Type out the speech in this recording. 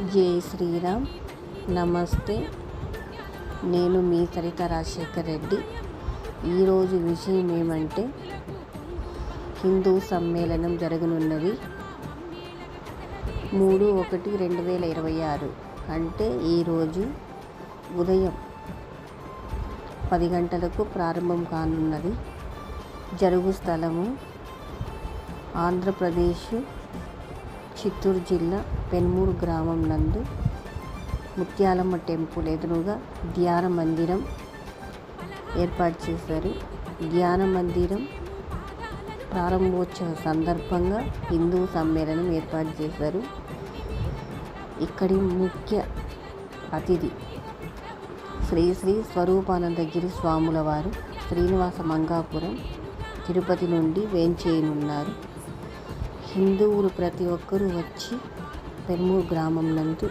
జై శ్రీరామ్. నమస్తే. నేను మీ సరిత రాజశేఖర్ రెడ్డి. ఈరోజు విషయం ఏమంటే హిందూ సమ్మేళనం జరగనున్నది. మూడు ఒకటి రెండు వేల ఇరవై ఆరు అంటే ఈరోజు ఉదయం పది గంటలకు ప్రారంభం కానున్నది. జరుగు స్థలము ఆంధ్రప్రదేశ్ చిత్తూరు జిల్లా పెన్మూరు గ్రామం నందు ముత్యాలమ్మ టెంపుల్ ఎదురుగా ధ్యాన మందిరం ఏర్పాటు చేశారు. ధ్యాన మందిరం ప్రారంభోత్సవ సందర్భంగా హిందూ సమ్మేళనం ఏర్పాటు చేశారు. ఇక్కడి ముఖ్య అతిథి శ్రీ శ్రీ స్వరూపానందగిరి స్వాముల వారు శ్రీనివాస మంగాపురం తిరుపతి నుండి వేంచేయనున్నారు. హిందువులు ప్రతి ఒక్కరూ వచ్చి పెరుమూరు గ్రామం నందు